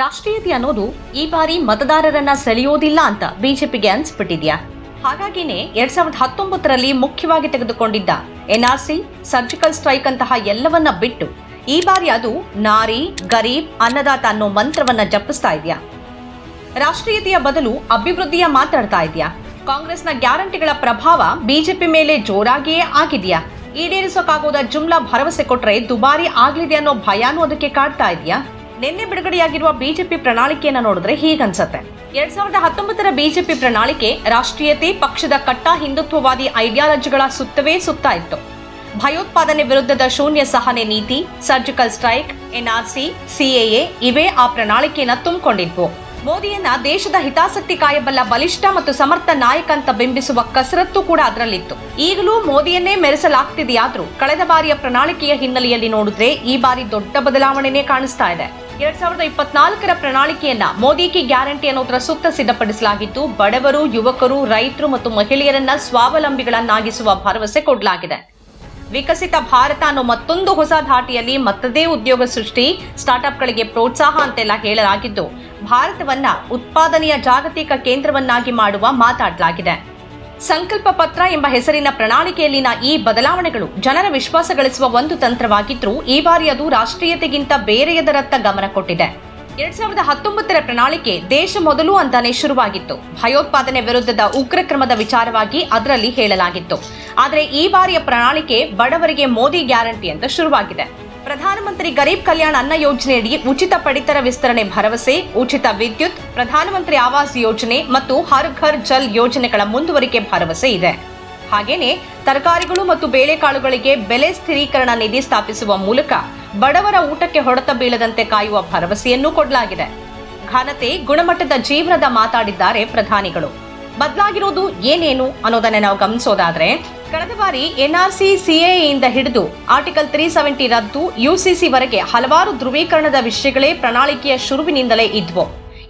ರಾಷ್ಟ್ರೀಯತೆ ಅನ್ನೋದು ಈ ಬಾರಿ ಮತದಾರರನ್ನ ಸೆಳೆಯೋದಿಲ್ಲ ಅಂತ ಬಿಜೆಪಿಗೆ ಅನ್ಸ್ಬಿಟ್ಟಿದ್ಯಾ? ಹಾಗಾಗಿನೇ ಎರಡ್ ಸಾವಿರದ ಹತ್ತೊಂಬತ್ತರಲ್ಲಿ ಮುಖ್ಯವಾಗಿ ತೆಗೆದುಕೊಂಡಿದ್ದ ಎನ್ಆರ್ಸಿ, ಸರ್ಜಿಕಲ್ ಸ್ಟ್ರೈಕ್ ಅಂತಹ ಎಲ್ಲವನ್ನ ಬಿಟ್ಟು ಈ ಬಾರಿ ಅದು ನಾರಿ, ಗರೀಬ್, ಅನ್ನದಾತ ಅನ್ನೋ ಮಂತ್ರವನ್ನ ಜಪಿಸ್ತಾ ಇದೆಯಾ? ರಾಷ್ಟ್ರೀಯತೆಯ ಬದಲು ಅಭಿವೃದ್ಧಿಯ ಮಾತಾಡ್ತಾ ಇದೆಯಾ? ಕಾಂಗ್ರೆಸ್ನ ಗ್ಯಾರಂಟಿಗಳ ಪ್ರಭಾವ ಬಿಜೆಪಿ ಮೇಲೆ ಜೋರಾಗಿಯೇ ಆಗಿದೆಯಾ? ಈಡೇರಿಸೋಕಾಗೋದ ಜುಮ್ಲಾ ಭರವಸೆ ಕೊಟ್ರೆ ದುಬಾರಿ ಆಗಲಿದೆ ಅನ್ನೋ ಭಯಾನೂ ಅದಕ್ಕೆ ಕಾಡ್ತಾ ಇದೆಯಾ? ನಿನ್ನೆ ಬಿಡುಗಡೆಯಾಗಿರುವ ಬಿಜೆಪಿ ಪ್ರಣಾಳಿಕೆಯನ್ನು ನೋಡಿದ್ರೆ ಹೀಗನ್ಸತ್ತೆ. ಎರಡ್ ಸಾವಿರದ ಹತ್ತೊಂಬತ್ತರ ಬಿಜೆಪಿ ಪ್ರಣಾಳಿಕೆ ರಾಷ್ಟ್ರೀಯತೆ, ಪಕ್ಷದ ಕಟ್ಟ ಹಿಂದುತ್ವವಾದಿ ಐಡಿಯಾಲಜಿಗಳ ಸುತ್ತವೇ ಸುತ್ತಾ ಇತ್ತು. ಭಯೋತ್ಪಾದನೆ ವಿರುದ್ಧದ ಶೂನ್ಯ ಸಹನೆ ನೀತಿ, ಸರ್ಜಿಕಲ್ ಸ್ಟ್ರೈಕ್, ಎನ್ಆರ್ಸಿ, ಸಿಎಎ ಇವೇ ಆ ಪ್ರಣಾಳಿಕೆಯನ್ನ ತುಂಬಿಕೊಂಡಿದ್ವು. ಮೋದಿಯನ್ನ ದೇಶದ ಹಿತಾಸಕ್ತಿ ಕಾಯಬಲ್ಲ ಬಲಿಷ್ಠ ಮತ್ತು ಸಮರ್ಥ ನಾಯಕ ಅಂತ ಬಿಂಬಿಸುವ ಕಸರತ್ತು ಕೂಡ ಅದರಲ್ಲಿತ್ತು. ಈಗಲೂ ಮೋದಿಯನ್ನೇ ಮೆರೆಸಲಾಗ್ತಿದೆಯಾದ್ರೂ, ಕಳೆದ ಬಾರಿಯ ಪ್ರಣಾಳಿಕೆಯ ಹಿನ್ನೆಲೆಯಲ್ಲಿ ನೋಡಿದ್ರೆ ಈ ಬಾರಿ ದೊಡ್ಡ ಬದಲಾವಣೆನೇ ಕಾಣಿಸ್ತಾ ಇದೆ. ಎರಡ್ ಸಾವಿರದ ಇಪ್ಪತ್ನಾಲ್ಕರ ಪ್ರಣಾಳಿಕೆಯನ್ನ ಮೋದಿ ಕಿ ಗ್ಯಾರಂಟಿ ಅನ್ನೋದರ ಸುತ್ತ ಸಿದ್ಧಪಡಿಸಲಾಗಿದ್ದು, ಬಡವರು, ಯುವಕರು, ರೈತರು ಮತ್ತು ಮಹಿಳೆಯರನ್ನ ಸ್ವಾವಲಂಬಿಗಳನ್ನಾಗಿಸುವ ಭರವಸೆ ಕೊಡಲಾಗಿದೆ. ವಿಕಸಿತ ಭಾರತ ಅನ್ನೋ ಮತ್ತೊಂದು ಹೊಸ ಧಾಟಿಯಲ್ಲಿ ಮತ್ತದೇ ಉದ್ಯೋಗ ಸೃಷ್ಟಿ, ಸ್ಟಾರ್ಟ್ಅಪ್ಗಳಿಗೆ ಪ್ರೋತ್ಸಾಹ ಅಂತೆಲ್ಲ ಹೇಳಲಾಗಿದ್ದು, ಭಾರತವನ್ನ ಉತ್ಪಾದನೆಯ ಜಾಗತಿಕ ಕೇಂದ್ರವನ್ನಾಗಿ ಮಾಡುವ ಮಾತಾಡಲಾಗಿದೆ. ಸಂಕಲ್ಪ ಪತ್ರ ಎಂಬ ಹೆಸರಿನ ಪ್ರಣಾಳಿಕೆಯಲ್ಲಿನ ಈ ಬದಲಾವಣೆಗಳು ಜನರ ವಿಶ್ವಾಸ ಗಳಿಸುವ ಒಂದು ತಂತ್ರವಾಗಿದ್ದರೂ ಈ ಬಾರಿ ಅದು ರಾಷ್ಟ್ರೀಯತೆಗಿಂತ ಬೇರೆಯದರತ್ತ ಗಮನ ಕೊಟ್ಟಿದೆ. ಎರಡ್ ಸಾವಿರದ ಹತ್ತೊಂಬತ್ತರ ಪ್ರಣಾಳಿಕೆ ದೇಶ ಮೊದಲು ಅಂತಾನೆ ಶುರುವಾಗಿತ್ತು. ಭಯೋತ್ಪಾದನೆ ವಿರುದ್ಧದ ಉಗ್ರ ಕ್ರಮದ ವಿಚಾರವಾಗಿ ಅದರಲ್ಲಿ ಹೇಳಲಾಗಿತ್ತು. ಆದರೆ ಈ ಬಾರಿಯ ಪ್ರಣಾಳಿಕೆ ಬಡವರಿಗೆ ಮೋದಿ ಗ್ಯಾರಂಟಿ ಅಂತ ಶುರುವಾಗಿದೆ. ಪ್ರಧಾನಮಂತ್ರಿ ಗರೀಬ್ ಕಲ್ಯಾಣ ಅನ್ನ ಯೋಜನೆಯಡಿ ಉಚಿತ ಪಡಿತರ ವಿಸ್ತರಣೆ ಭರವಸೆ, ಉಚಿತ ವಿದ್ಯುತ್, ಪ್ರಧಾನಮಂತ್ರಿ ಆವಾಸ್ ಯೋಜನೆ ಮತ್ತು ಹರ್ ಘರ್ ಜಲ್ ಯೋಜನೆಗಳ ಮುಂದುವರಿಕೆ ಭರವಸೆ ಇದೆ. ಹಾಗೆಯೇ ತರಕಾರಿಗಳು ಮತ್ತು ಬೇಳೆಕಾಳುಗಳಿಗೆ ಬೆಲೆ ಸ್ಥಿರೀಕರಣ ನಿಧಿ ಸ್ಥಾಪಿಸುವ ಮೂಲಕ ಬಡವರ ಊಟಕ್ಕೆ ಹೊಡೆತ ಬೀಳದಂತೆ ಕಾಯುವ ಭರವಸೆಯನ್ನೂ ಕೊಡಲಾಗಿದೆ. ಘನತೆ, ಗುಣಮಟ್ಟದ ಜೀವನದ ಮಾತಾಡಿದ್ದಾರೆ ಪ್ರಧಾನಿಗಳು. ಬದಲಾಗಿರೋದು ಏನೇನು ಅನ್ನೋದನ್ನ ನಾವು ಗಮನಿಸೋದಾದ್ರೆ ಕಳೆದ ಬಾರಿ ಎನ್ಆರ್ಸಿ, ಸಿಎಎಯಿಂದ ಹಿಡಿದು ಆರ್ಟಿಕಲ್ ತ್ರೀ ಸೆವೆಂಟಿ ರದ್ದು, ಯುಸಿಸಿ ವರೆಗೆ ಹಲವಾರು ಧ್ರುವೀಕರಣದ ವಿಷಯಗಳೇ ಪ್ರಣಾಳಿಕೆಯ ಶುರುವಿನಿಂದಲೇ ಇದ್ವು.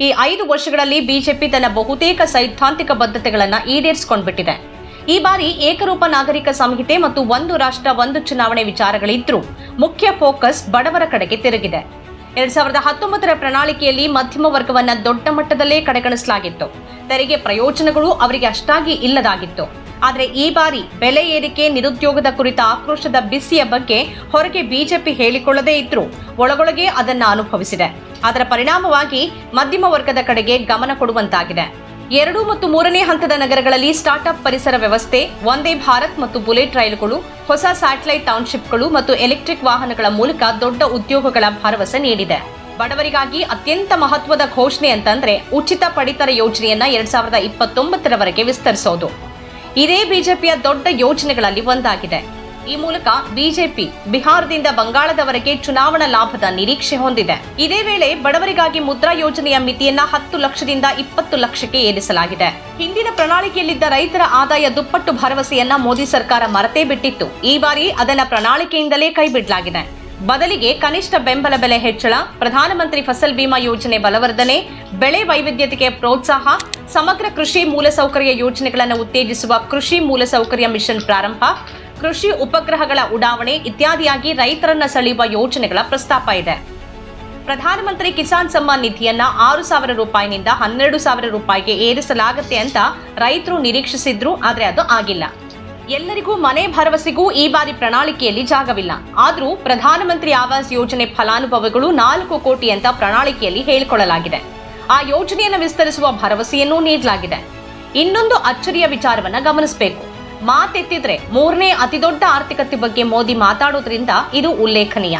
ಈ ಐದು ವರ್ಷಗಳಲ್ಲಿ ಬಿಜೆಪಿ ತನ್ನ ಬಹುತೇಕ ಸೈದ್ಧಾಂತಿಕ ಬದ್ಧತೆಗಳನ್ನು ಈಡೇರಿಸಿಕೊಂಡ್ಬಿಟ್ಟಿದೆ. ಈ ಬಾರಿ ಏಕರೂಪ ನಾಗರಿಕ ಸಂಹಿತೆ ಮತ್ತು ಒಂದು ರಾಷ್ಟ್ರ, ಒಂದು ಚುನಾವಣೆ ವಿಚಾರಗಳಿದ್ದರೂ ಮುಖ್ಯ ಫೋಕಸ್ ಬಡವರ ಕಡೆಗೆ ತಿರುಗಿದೆ. ಎರಡ್ ಸಾವಿರದ ಹತ್ತೊಂಬತ್ತರ ಪ್ರಣಾಳಿಕೆಯಲ್ಲಿ ಮಧ್ಯಮ ವರ್ಗವನ್ನ ದೊಡ್ಡ ಮಟ್ಟದಲ್ಲೇ ಕಡೆಗಣಿಸಲಾಗಿತ್ತು. ತೆರಿಗೆ ಪ್ರಯೋಜನಗಳು ಅವರಿಗೆ ಅಷ್ಟಾಗಿ ಇಲ್ಲದಾಗಿತ್ತು. ಆದರೆ ಈ ಬಾರಿ ಬೆಲೆ ಏರಿಕೆ ನಿರುದ್ಯೋಗದ ಕುರಿತ ಆಕ್ರೋಶದ ಬಿಸಿಯ ಬಗ್ಗೆ ಹೊರಗೆ ಬಿಜೆಪಿ ಹೇಳಿಕೊಳ್ಳದೇ ಇದ್ರೂ. ಒಳಗೊಳಗೆ ಅದನ್ನು ಅನುಭವಿಸಿದೆ. ಅದರ ಪರಿಣಾಮವಾಗಿ ಮಧ್ಯಮ ವರ್ಗದ ಕಡೆಗೆ ಗಮನ ಕೊಡುವಂತಾಗಿದೆ. ಎರಡು ಮತ್ತು ಮೂರನೇ ಹಂತದ ನಗರಗಳಲ್ಲಿ ಸ್ಟಾರ್ಟ್ಅಪ್ ಪರಿಸರ ವ್ಯವಸ್ಥೆ, ಒಂದೇ ಭಾರತ್ ಮತ್ತು ಬುಲೆಟ್ ರೈಲುಗಳು, ಹೊಸ ಸ್ಯಾಟಲೈಟ್ ಟೌನ್ಶಿಪ್ಗಳು ಮತ್ತು ಎಲೆಕ್ಟ್ರಿಕ್ ವಾಹನಗಳ ಮೂಲಕ ದೊಡ್ಡ ಉದ್ಯೋಗಗಳ ಭರವಸೆ ನೀಡಿದೆ. ಬಡವರಿಗಾಗಿ ಅತ್ಯಂತ ಮಹತ್ವದ ಘೋಷಣೆ ಅಂತಂದ್ರೆ ಉಚಿತ ಪಡಿತರ ಯೋಜನೆಯನ್ನ ಎರಡ್ ಸಾವಿರದ ಇಪ್ಪತ್ತೊಂಬತ್ತರವರೆಗೆ ವಿಸ್ತರಿಸೋದು. ಇದೇ ಬಿಜೆಪಿಯ ದೊಡ್ಡ ಯೋಜನೆಗಳಲ್ಲಿ ಒಂದಾಗಿದೆ. ಈ ಮೂಲಕ ಬಿಜೆಪಿ ಬಿಹಾರದಿಂದ ಬಂಗಾಳದವರೆಗೆ ಚುನಾವಣಾ ಲಾಭದ ನಿರೀಕ್ಷೆ ಹೊಂದಿದೆ. ಇದೇ ವೇಳೆ ಬಡವರಿಗಾಗಿ ಮುದ್ರಾ ಯೋಜನೆಯ ಮಿತಿಯನ್ನ ಹತ್ತು ಲಕ್ಷದಿಂದ ಇಪ್ಪತ್ತು ಲಕ್ಷಕ್ಕೆ ಏರಿಸಲಾಗಿದೆ. ಹಿಂದಿನ ಪ್ರಣಾಳಿಕೆಯಲ್ಲಿದ್ದ ರೈತರ ಆದಾಯ ದುಪ್ಪಟ್ಟು ಭರವಸೆಯನ್ನ ಮೋದಿ ಸರ್ಕಾರ ಮರತೇ ಬಿಟ್ಟಿತ್ತು. ಈ ಬಾರಿ ಅದನ್ನ ಪ್ರಣಾಳಿಕೆಯಿಂದಲೇ ಕೈಬಿಡಲಾಗಿದೆ. ಬದಲಿಗೆ ಕನಿಷ್ಠ ಬೆಂಬಲ ಬೆಲೆ ಹೆಚ್ಚಳ, ಪ್ರಧಾನಮಂತ್ರಿ ಫಸಲ್ ಬಿಮಾ ಯೋಜನೆ ಬಲವರ್ಧನೆ, ಬೆಳೆ ವೈವಿಧ್ಯತೆಗೆ ಪ್ರೋತ್ಸಾಹ, ಸಮಗ್ರ ಕೃಷಿ ಮೂಲಸೌಕರ್ಯ ಯೋಜನೆಗಳನ್ನು ಉತ್ತೇಜಿಸುವ ಕೃಷಿ ಮೂಲಸೌಕರ್ಯ ಮಿಷನ್ ಪ್ರಾರಂಭ, ಕೃಷಿ ಉಪಗ್ರಹಗಳ ಉಡಾವಣೆ ಇತ್ಯಾದಿಯಾಗಿ ರೈತರನ್ನ ಸೆಳೆಯುವ ಯೋಜನೆಗಳ ಪ್ರಸ್ತಾಪ ಇದೆ. ಪ್ರಧಾನಮಂತ್ರಿ ಕಿಸಾನ್ ಸಮ್ಮಾನ್ ನಿಧಿಯನ್ನ ಆರು ಸಾವಿರ ರೂಪಾಯಿನಿಂದ ಹನ್ನೆರಡು ಸಾವಿರ ರೂಪಾಯಿಗೆ ಏರಿಸಲಾಗುತ್ತೆ ಅಂತ ರೈತರು ನಿರೀಕ್ಷಿಸಿದ್ರು, ಆದರೆ ಅದು ಆಗಿಲ್ಲ. ಎಲ್ಲರಿಗೂ ಮನೆ ಭರವಸೆಗೂ ಈ ಬಾರಿ ಪ್ರಣಾಳಿಕೆಯಲ್ಲಿ ಜಾಗವಿಲ್ಲ. ಆದರೂ ಪ್ರಧಾನಮಂತ್ರಿ ಆವಾಸ್ ಯೋಜನೆ ಫಲಾನುಭವಿಗಳು ನಾಲ್ಕು ಕೋಟಿ ಅಂತ ಪ್ರಣಾಳಿಕೆಯಲ್ಲಿ ಹೇಳಿಕೊಳ್ಳಲಾಗಿದೆ. ಆ ಯೋಜನೆಯನ್ನು ವಿಸ್ತರಿಸುವ ಭರವಸೆಯನ್ನೂ ನೀಡಲಾಗಿದೆ. ಇನ್ನೊಂದು ಅಚ್ಚರಿಯ ವಿಚಾರವನ್ನ ಗಮನಿಸಬೇಕು. ಮಾತೆತ್ತಿದ್ರೆ ಮೂರನೇ ಅತಿದೊಡ್ಡ ಆರ್ಥಿಕತೆ ಬಗ್ಗೆ ಮೋದಿ ಮಾತಾಡೋದ್ರಿಂದ ಇದು ಉಲ್ಲೇಖನೀಯ.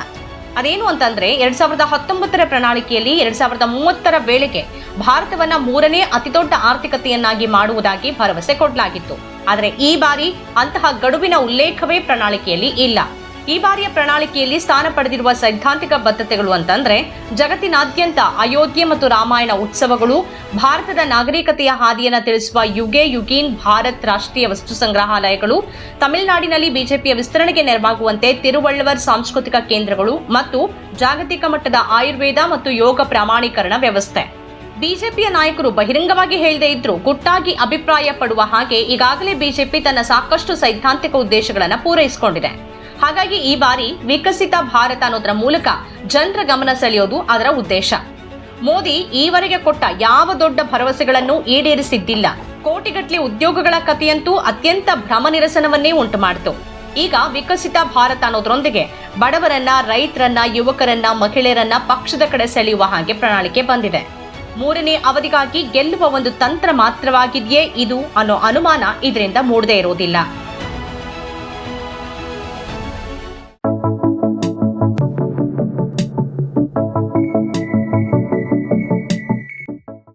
ಅದೇನು ಅಂತಂದ್ರೆ ಎರಡ್ ಸಾವಿರದ ಹತ್ತೊಂಬತ್ತರ ಪ್ರಣಾಳಿಕೆಯಲ್ಲಿ ಎರಡ್ ಸಾವಿರದ ಮೂವತ್ತರ ವೇಳೆಗೆ ಭಾರತವನ್ನ ಮೂರನೇ ಅತಿದೊಡ್ಡ ಆರ್ಥಿಕತೆಯನ್ನಾಗಿ ಮಾಡುವುದಾಗಿ ಭರವಸೆ ಕೊಡಲಾಗಿತ್ತು. ಆದರೆ ಈ ಬಾರಿ ಅಂತಹ ಗಡುವಿನ ಉಲ್ಲೇಖವೇ ಪ್ರಣಾಳಿಕೆಯಲ್ಲಿ ಇಲ್ಲ. ಈ ಬಾರಿಯ ಪ್ರಣಾಳಿಕೆಯಲ್ಲಿ ಸ್ಥಾನ ಪಡೆದಿರುವ ಸೈದ್ಧಾಂತಿಕ ಬದ್ಧತೆಗಳು ಅಂತಂದ್ರೆ ಜಗತ್ತಿನಾದ್ಯಂತ ಅಯೋಧ್ಯೆ ಮತ್ತು ರಾಮಾಯಣ ಉತ್ಸವಗಳು, ಭಾರತದ ನಾಗರಿಕತೆಯ ಹಾದಿಯನ್ನು ತಿಳಿಸುವ ಯುಗೆ, ಯುಗೀನ್, ಭಾರತ್ ರಾಷ್ಟ್ರೀಯ ವಸ್ತು ಸಂಗ್ರಹಾಲಯಗಳು, ತಮಿಳುನಾಡಿನಲ್ಲಿ ಬಿಜೆಪಿಯ ವಿಸ್ತರಣೆಗೆ ನೆರವಾಗುವಂತೆ ತಿರುವಳ್ಳುವರ್ ಸಾಂಸ್ಕೃತಿಕ ಕೇಂದ್ರಗಳು ಮತ್ತು ಜಾಗತಿಕ ಮಟ್ಟದ ಆಯುರ್ವೇದ ಮತ್ತು ಯೋಗ ಪ್ರಮಾಣೀಕರಣ ವ್ಯವಸ್ಥೆ. ಬಿಜೆಪಿಯ ನಾಯಕರು ಬಹಿರಂಗವಾಗಿ ಹೇಳದೇ ಇದ್ರೂ ಗುಟ್ಟಾಗಿ ಅಭಿಪ್ರಾಯ ಪಡುವ ಹಾಗೆ ಈಗಾಗಲೇ ಬಿಜೆಪಿ ತನ್ನ ಸಾಕಷ್ಟು ಸೈದ್ಧಾಂತಿಕ ಉದ್ದೇಶಗಳನ್ನು ಪೂರೈಸಿಕೊಂಡಿದೆ. ಹಾಗಾಗಿ ಈ ಬಾರಿ ವಿಕಸಿತ ಭಾರತ ಅನ್ನೋದರ ಮೂಲಕ ಜನರ ಗಮನ ಸೆಳೆಯೋದು ಅದರ ಉದ್ದೇಶ. ಮೋದಿ ಈವರೆಗೆ ಕೊಟ್ಟ ಯಾವ ದೊಡ್ಡ ಭರವಸೆಗಳನ್ನು ಈಡೇರಿಸಿದ್ದಿಲ್ಲ. ಕೋಟಿಗಟ್ಟಲೆ ಉದ್ಯೋಗಗಳ ಕಥೆಯಂತೂ ಅತ್ಯಂತ ಭ್ರಮ ನಿರಸನವನ್ನೇ ಉಂಟು ಮಾಡಿತು ಈಗ ವಿಕಸಿತ ಭಾರತ ಅನ್ನೋದ್ರೊಂದಿಗೆ ಬಡವರನ್ನ, ರೈತರನ್ನ, ಯುವಕರನ್ನ, ಮಹಿಳೆಯರನ್ನ ಪಕ್ಷದ ಕಡೆ ಸೆಳೆಯುವ ಹಾಗೆ ಪ್ರಣಾಳಿಕೆ ಬಂದಿದೆ. ಮೂರನೇ ಅವಧಿಗಾಗಿ ಗೆಲ್ಲುವ ಒಂದು ತಂತ್ರ ಮಾತ್ರವಾಗಿದೆಯೇ ಇದು ಅನ್ನೋ ಅನುಮಾನ ಇದರಿಂದ ಮೂಡದೇ ಇರೋದಿಲ್ಲ.